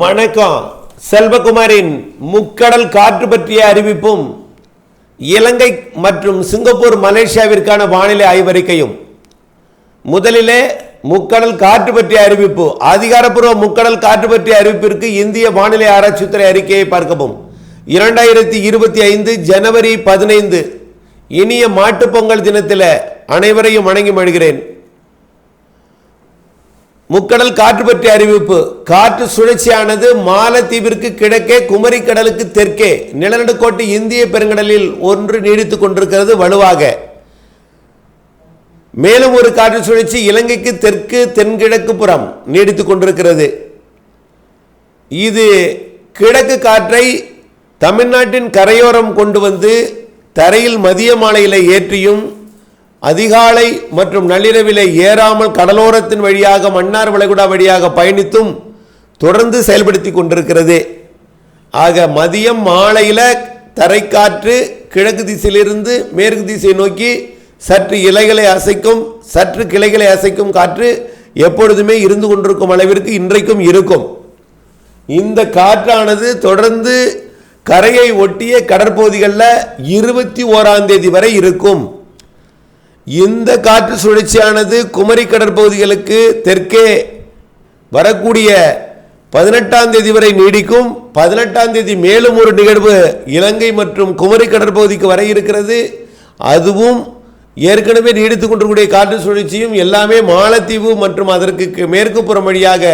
வணக்கம். செல்வகுமாரின் முக்கடல் காற்று பற்றிய அறிவிப்பும் இலங்கை மற்றும் சிங்கப்பூர் மலேசியாவிற்கான வானிலை ஆய்வறிக்கையும். முதலிலே முக்கடல் காற்று பற்றிய அறிவிப்பு அதிகாரப்பூர்வ முக்கடல் காற்று பற்றிய அறிவிப்பிற்கு இந்திய வானிலை ஆராய்ச்சித்துறை அறிக்கையை பார்க்கவும். இரண்டாயிரத்தி இருபத்தி ஐந்து ஜனவரி பதினைந்து இனிய மாட்டுப் பொங்கல் தினத்தில் அனைவரையும் வணங்கி மழுகிறேன் முக்கடல் காற்று பற்றிய அறிவிப்பு. காற்று சுழற்சியானது மாலத்தீவிற்கு கிழக்கே குமரி கடலுக்கு தெற்கே. நிலநடுக்கோட்டு இந்திய பெருங்கடலில் ஒன்று நீடித்துக் கொண்டிருக்கிறது வலுவாக. மேலும் ஒரு காற்று சுழற்சி இலங்கைக்கு தெற்கு தென்கிழக்கு புறம் நீடித்துக் கொண்டிருக்கிறது. இது கிழக்கு காற்றை தமிழ்நாட்டின் கரையோரம் கொண்டு வந்து தரையில் மதிய மாலையில் ஏற்றியும் அதிகாலை மற்றும் நள்ளிரவிலே ஏறாமல் கடலோரத்தின் வழியாக மன்னார் வளைகுடா வழியாக பயணித்தும் தொடர்ந்து செயல்படுத்தி கொண்டிருக்கிறது. ஆக மதியம் மாலையில் தரைக்காற்று கிழக்கு திசையிலிருந்து மேற்கு திசை நோக்கி சற்று இலைகளை அசைக்கும் சற்று கிளைகளை அசைக்கும் காற்று எப்பொழுதுமே இருந்து கொண்டிருக்கும் அளவிற்கு இன்றைக்கும் இருக்கும். இந்த காற்றானது தொடர்ந்து கரையை ஒட்டிய கடற்பகுதிகளில் இருபத்தி ஓராம் தேதி வரை இருக்கும். இந்த காற்று சுழற்சியானது குமரி கடற்பகுதிகளுக்கு தெற்கே வரக்கூடிய பதினெட்டாம் தேதி வரை நீடிக்கும். பதினெட்டாம் தேதி மேலும் ஒரு நிகழ்வு இலங்கை மற்றும் குமரி கடற்பகுதிக்கு வர இருக்கிறது. அதுவும் ஏற்கனவே நீடித்துக் கொண்டிருக்கூடிய காற்று சுழற்சியும் எல்லாமே மாலத்தீவு மற்றும் அதற்கு மேற்கு புறம் வழியாக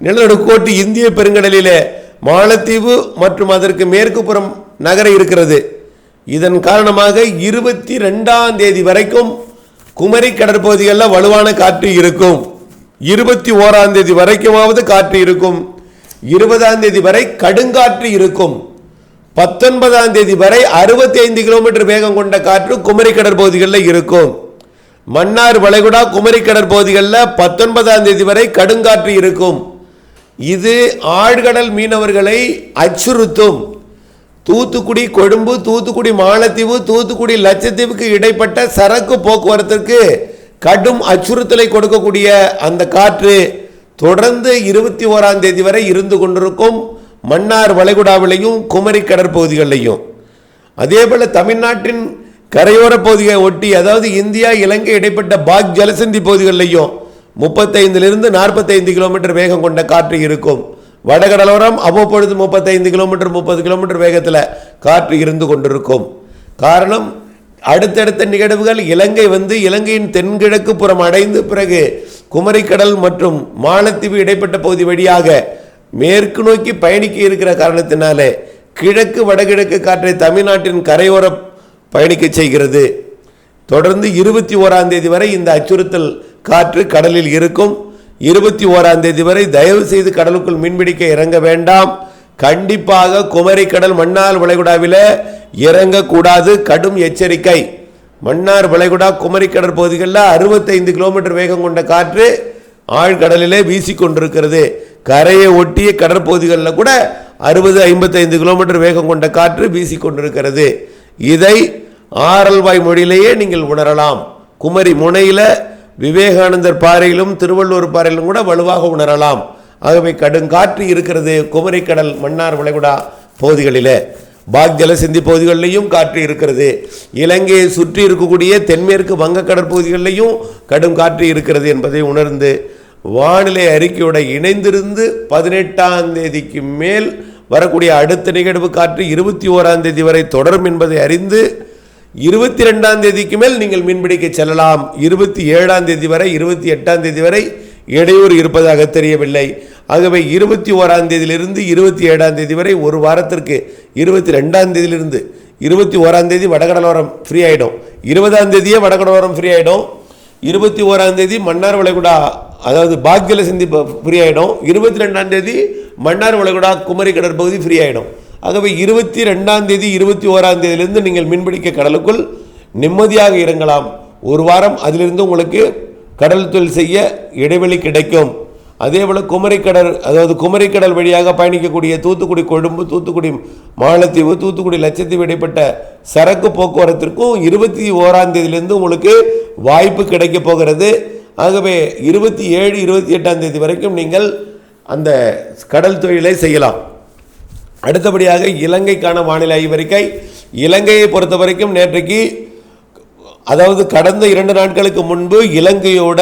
நிலநடுக்கோட்டு இந்திய பெருங்கடலிலே மாலத்தீவு மற்றும் அதற்கு மேற்கு புறம் நகர இருக்கிறது. இதன் காரணமாக இருபத்தி ரெண்டாம் தேதி வரைக்கும் குமரி கடற்பகுதிகளில் வலுவான காற்று இருக்கும். இருபத்தி ஓராம் தேதி வரைக்குமாவது காற்று இருக்கும். இருபதாம் தேதி வரை கடுங்காற்று இருக்கும். பத்தொன்பதாம் தேதி வரை அறுபத்தி ஐந்து கிலோமீட்டர் வேகம் கொண்ட காற்று குமரி கடற்பகுதிகளில் இருக்கும். மன்னார் வளைகுடா குமரி கடற்பகுதிகளில் பத்தொன்பதாம் தேதி வரை கடுங்காற்று இருக்கும். இது ஆழ்கடல் மீனவர்களை அச்சுறுத்தும். தூத்துக்குடி கொழும்பு தூத்துக்குடி மாலத்தீவு தூத்துக்குடி லட்சத்தீவுக்கு இடைப்பட்ட சரக்கு போக்குவரத்திற்கு கடும் அச்சுறுத்தலை கொடுக்கக்கூடிய அந்த காற்று தொடர்ந்து இருபத்தி ஓராம் தேதி வரை இருந்து கொண்டிருக்கும் மன்னார் வளைகுடாவிலையும் குமரி கடற்பகுதிகளிலையும் அதே போல தமிழ்நாட்டின் கரையோர பகுதியை ஒட்டி அதாவது இந்தியா இலங்கை இடைப்பட்ட பாக் ஜலசந்தி பகுதிகளிலையும் முப்பத்தைந்திலிருந்து நாற்பத்தைந்து கிலோமீட்டர் வேகம் கொண்ட காற்று இருக்கும். வடகடலோரம் அவ்வப்பொழுது முப்பத்தைந்து கிலோமீட்டர் முப்பது கிலோமீட்டர் வேகத்தில் காற்று இருந்து கொண்டிருக்கும். காரணம் அடுத்தடுத்த நிகழ்வுகள் இலங்கை வந்து இலங்கையின் தென்கிழக்கு புறம் அடைந்து பிறகு குமரிக்கடல் மற்றும் மாலத்தீவு இடைப்பட்ட பகுதி வழியாக மேற்கு நோக்கி பயணிக்க இருக்கிற காரணத்தினாலே கிழக்கு வடகிழக்கு காற்றை தமிழ்நாட்டின் கரையோர பயணிக்க செய்கிறது. தொடர்ந்து இருபத்தி ஓராம் தேதி வரை இந்த அச்சுறுத்தல் காற்று கடலில் இருக்கும். இருபத்தி ஓராம் தேதி வரை தயவு செய்து கடலுக்குள் மீன்பிடிக்க இறங்க வேண்டாம். கண்டிப்பாக குமரி கடல் மன்னார் வளைகுடாவில் இறங்கக்கூடாது. கடும் எச்சரிக்கை. மன்னார் வளைகுடா குமரி கடற்பகுதிகளில் அறுபத்தைந்து கிலோமீட்டர் வேகம் கொண்ட காற்று ஆழ்கடலிலே வீசிக்கொண்டிருக்கிறது. கரையை ஒட்டிய கடற்பகுதிகளில் கூட அறுபது ஐம்பத்தைந்து கிலோமீட்டர் வேகம் கொண்ட காற்று வீசிக்கொண்டிருக்கிறது. இதை ஆரல்வாய் மொழியிலேயே நீங்கள் உணரலாம். குமரி முனையில் விவேகானந்தர் பாறையிலும் திருவள்ளூர் பாறையிலும் கூட வலுவாக உணரலாம். ஆகவே கடுங்காற்று இருக்கிறது குமரிக்கடல் மன்னார் வளைகுடா பகுதிகளில். பாக் ஜலசிந்தி பகுதிகளிலையும் காற்று இருக்கிறது. இலங்கையை சுற்றி இருக்கக்கூடிய தென்மேற்கு வங்கக்கடற் பகுதிகளிலையும் கடும் காற்று இருக்கிறது என்பதை உணர்ந்து வானிலை அறிக்கையோட இணைந்திருந்து பதினெட்டாம் தேதிக்கு மேல் வரக்கூடிய அடுத்த நிகழ்வு காற்று இருபத்தி ஓராம் தேதி வரை தொடரும் என்பதை அறிந்து இருபத்தி ரெண்டாம் தேதிக்கு மேல் நீங்கள் மீன்பிடிக்க செல்லலாம். இருபத்தி ஏழாம் தேதி வரை இருபத்தி எட்டாம் தேதி வரை இடையூறு இருப்பதாக தெரியவில்லை. ஆகவே இருபத்தி ஓராம் தேதியிலிருந்து இருபத்தி ஏழாம் தேதி வரை ஒரு வாரத்திற்கு இருபத்தி ரெண்டாம் தேதியிலிருந்து இருபத்தி ஓராம் தேதி வடகடலோரம் ஃப்ரீ ஆகிடும் இருபதாம் தேதியே வடகடலோரம் ஃப்ரீ ஆகிடும் இருபத்தி ஓராம் தேதி மன்னார் வளைகுடா அதாவது பாக்கியல சிந்தி ஃப்ரீ ஆகிடும் இருபத்தி ரெண்டாம் தேதி மன்னார் வளைகுடா குமரி கடற்பகுதி ஃப்ரீ ஆகிடும் ஆகவே இருபத்தி ரெண்டாம் தேதி இருபத்தி ஓராம் தேதியிலிருந்து நீங்கள் மீன்பிடிக்க கடலுக்குள் நிம்மதியாக இறங்கலாம். ஒரு வாரம் அதிலிருந்து உங்களுக்கு கடல் தொழில் செய்ய இடைவெளி கிடைக்கும். அதே போல் குமரிக்கடல் அதாவது குமரிக்கடல் வழியாக பயணிக்கக்கூடிய தூத்துக்குடி கொழும்பு தூத்துக்குடி மாலத்தீவு தூத்துக்குடி லட்சத்தீவு இடைப்பட்ட சரக்கு போக்குவரத்திற்கும் இருபத்தி ஓராம் தேதியிலிருந்து உங்களுக்கு வாய்ப்பு கிடைக்க போகிறது. ஆகவே இருபத்தி ஏழு இருபத்தி எட்டாம் தேதி வரைக்கும் நீங்கள் அந்த கடல் தொழிலை செய்யலாம். அடுத்தபடியாக இலங்கைக்கான வானிலை ஆய்வறிக்கை. இலங்கையை பொறுத்த வரைக்கும் நேற்றைக்கு அதாவது கடந்த இரண்டு நாட்களுக்கு முன்பு இலங்கையோட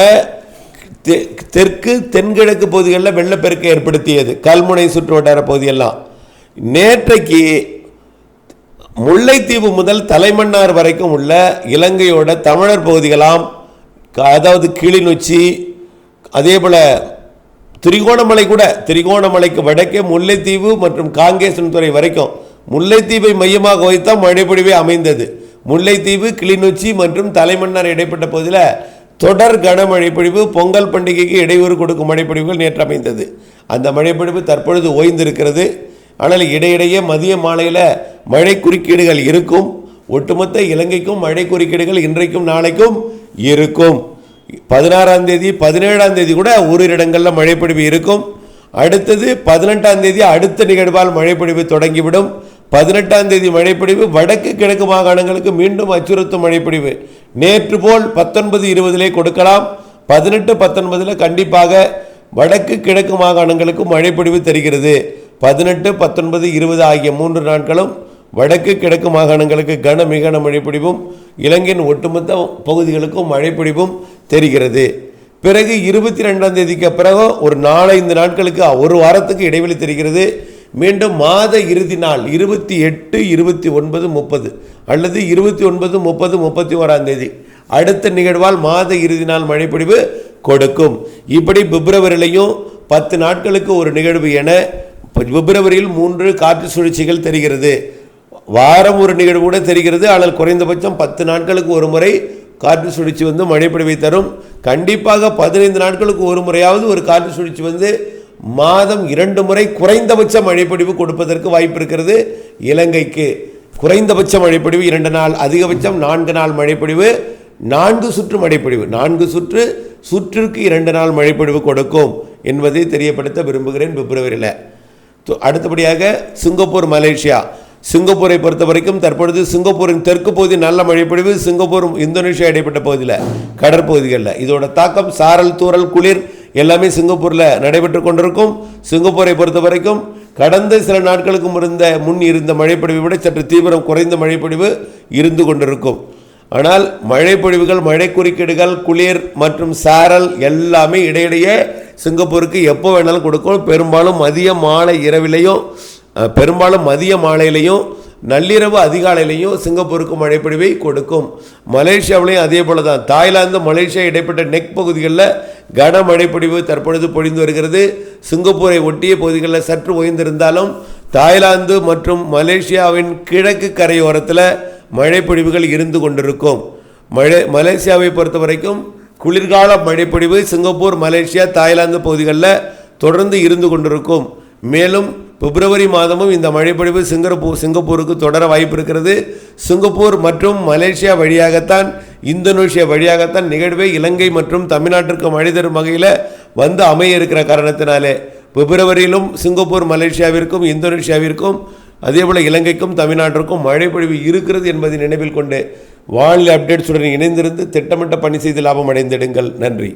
தெ- தெற்கு தென்கிழக்கு பகுதிகளில் வெள்ளப்பெருக்கு ஏற்படுத்தியது. கல்முனை சுற்று வட்டார பகுதியெல்லாம். நேற்றைக்கு முல்லைத்தீவு முதல் தலைமன்னார் வரைக்கும் உள்ள இலங்கையோட தமிழர் பகுதிகளாம் க- அதாவது கிளிநொச்சி அதே போல் திரிகோணமலை கூட திரிகோணமலைக்கு வடக்கே முல்லைத்தீவு மற்றும் காங்கேசன்துறை வரைக்கும் முல்லைத்தீவை மையமாக வைத்தான் மழைப்பொழிவே அமைந்தது. முல்லைத்தீவு கிளிநொச்சி மற்றும் தலைமன்னார் இடைப்பட்ட பகுதியில் தொடர் கனமழை பொழிவு பொங்கல் பண்டிகைக்கு இடையூறு கொடுக்கும் மழைப்பொழிவுகள் நேற்று அமைந்தது. அந்த மழைப்பொழிவு தற்பொழுது ஓய்ந்திருக்கிறது. ஆனால் இடையிடையே மதிய மாலையில் மழை குறுக்கீடுகள் இருக்கும். ஒட்டுமொத்த இலங்கைக்கும் மழை குறுக்கீடுகள் இன்றைக்கும் நாளைக்கும் இருக்கும். பதினாறாம் தேதி பதினேழாம் தேதி கூட ஓரிரு இடங்களில் மழைப்பொழிவு இருக்கும். அடுத்தது பதினெட்டாம் தேதி அடுத்த நிகழ்வால் மழைப்பொழிவு தொடங்கிவிடும். பதினெட்டாம் தேதி மழைப்பொழிவு வடக்கு கிழக்கு மாகாணங்களுக்கு மீண்டும் அச்சுறுத்தும் மழைப்பொழிவு. நேற்று போல் பத்தொன்பது இருபதிலே கொடுக்கலாம். பதினெட்டு பத்தொன்பதில் கண்டிப்பாக வடக்கு கிழக்கு மாகாணங்களுக்கு மழைப்பொழிவு தெரிகிறது. பதினெட்டு பத்தொன்பது இருபது ஆகிய மூன்று நாட்களும் வடக்கு கிழக்கு மாகாணங்களுக்கு கன மிகன மழைப்பொழிவும் இலங்கையின் ஒட்டுமொத்த பகுதிகளுக்கும் மழைப்பொழிவும் தெரிகிறது. பிறகு இருபத்தி ரெண்டாம் தேதிக்கு பிறகு ஒரு நாலைந்து நாட்களுக்கு ஒரு வாரத்துக்கு இடைவெளி தெரிகிறது. மீண்டும் மாத இறுதி நாள் இருபத்தி எட்டு இருபத்தி ஒன்பது முப்பது அல்லது இருபத்தி ஒன்பது முப்பது முப்பத்தி ஓராம் தேதி. அடுத்த நிகழ்வால் மாத இறுதி நாள் மழைப்பொழிவு கொடுக்கும். இப்படி பிப்ரவரியிலையும் பத்து நாட்களுக்கு ஒரு நிகழ்வு என பிப்ரவரியில் மூன்று காற்று சுழற்சிகள் தெரிகிறது. வாரம் ஒரு நிகழ்வு கூட தெரிகிறது. ஆனால் குறைந்தபட்சம் பத்து நாட்களுக்கு ஒரு முறை காற்று சுழற்சி வந்து மழைப்பொழிவை தரும். கண்டிப்பாக பதினைந்து நாட்களுக்கு ஒரு முறையாவது ஒரு காற்று சுழற்சி வந்து மாதம் இரண்டு முறை குறைந்தபட்ச மழைப்பொழிவு கொடுப்பதற்கு வாய்ப்பு இருக்கிறது. இலங்கைக்கு குறைந்தபட்ச மழைப்பொழிவு இரண்டு நாள் அதிகபட்சம் நான்கு நாள் மழைப்பொழிவு நான்கு சுற்று மழைப்பொழிவு. நான்கு சுற்று சுற்றுக்கு இரண்டு நாள் மழைப்பொழிவு கொடுக்கும் என்பதை தெரியப்படுத்த விரும்புகிறேன் பிப்ரவரியில். து- அடுத்தபடியாக சிங்கப்பூர் மலேசியா. சிங்கப்பூரை பொறுத்த வரைக்கும் தற்பொழுது சிங்கப்பூரின் தெற்கு பகுதி நல்ல மழைப்பொழிவு சிங்கப்பூர் இந்தோனேஷியா இடைப்பட்ட பகுதியில் கடற்பகுதிகளில் இதோட தாக்கம் சாரல் தூரல் குளிர் எல்லாமே சிங்கப்பூரில் நடைபெற்று கொண்டிருக்கும். சிங்கப்பூரை பொறுத்த வரைக்கும் கடந்த சில நாட்களுக்கு இருந்த முன் இருந்த மழைப்பொழிவை விட சற்று தீவிரம் குறைந்த மழைப்பொழிவு இருந்து கொண்டிருக்கும். ஆனால் மழைப்பொழிவுகள் மழை குறுக்கீடுகள் குளிர் மற்றும் சாரல் எல்லாமே இடையிடையே சிங்கப்பூருக்கு எப்போ வேணாலும் கொடுக்கும். பெரும்பாலும் மதிய மாலை இரவிலையும் பெரும்பாலும் மதிய மாலையிலையும் நள்ளிரவு அதிகாலையிலையும் சிங்கப்பூருக்கு மழைப்பொழிவை கொடுக்கும். மலேசியாவிலையும் அதே போல தான் தாய்லாந்து மலேசியா இடைப்பட்ட நெக் பகுதிகளில் கனமழைப்பொழிவு தற்பொழுது பொழிந்து வருகிறது. சிங்கப்பூரை ஒட்டிய பகுதிகளில் சற்று ஓய்ந்திருந்தாலும் தாய்லாந்து மற்றும் மலேசியாவின் கிழக்கு கரையோரத்தில் மழைப்பொழிவுகள் இருந்து கொண்டிருக்கும். மழை மலேசியாவை பொறுத்த வரைக்கும் குளிர்கால மழைப்பொழிவு சிங்கப்பூர் மலேசியா தாய்லாந்து பகுதிகளில் தொடர்ந்து இருந்து கொண்டிருக்கும். மேலும் பிப்ரவரி மாதமும் இந்த மழைப்பொழிவு சிங்கப்பூர் சிங்கப்பூருக்கு தொடர வாய்ப்பு இருக்கிறது சிங்கப்பூர் மற்றும் மலேசியா வழியாகத்தான் இந்தோனேஷியா வழியாகத்தான் நிகழ்வே இலங்கை மற்றும் தமிழ்நாட்டிற்கு மழை தரும் வகையில் வந்து அமைய இருக்கிற காரணத்தினாலே பிப்ரவரியிலும் சிங்கப்பூர் மலேசியாவிற்கும் இந்தோனேஷியாவிற்கும் அதேபோல் இலங்கைக்கும் தமிழ்நாட்டிற்கும் மழைப்பொழிவு இருக்கிறது என்பதை நினைவில் கொண்டு வானிலை அப்டேட்ஸுடன் இணைந்திருந்து திட்டமிட்ட பணி செய்து லாபம் அடைந்திடுங்கள். நன்றி.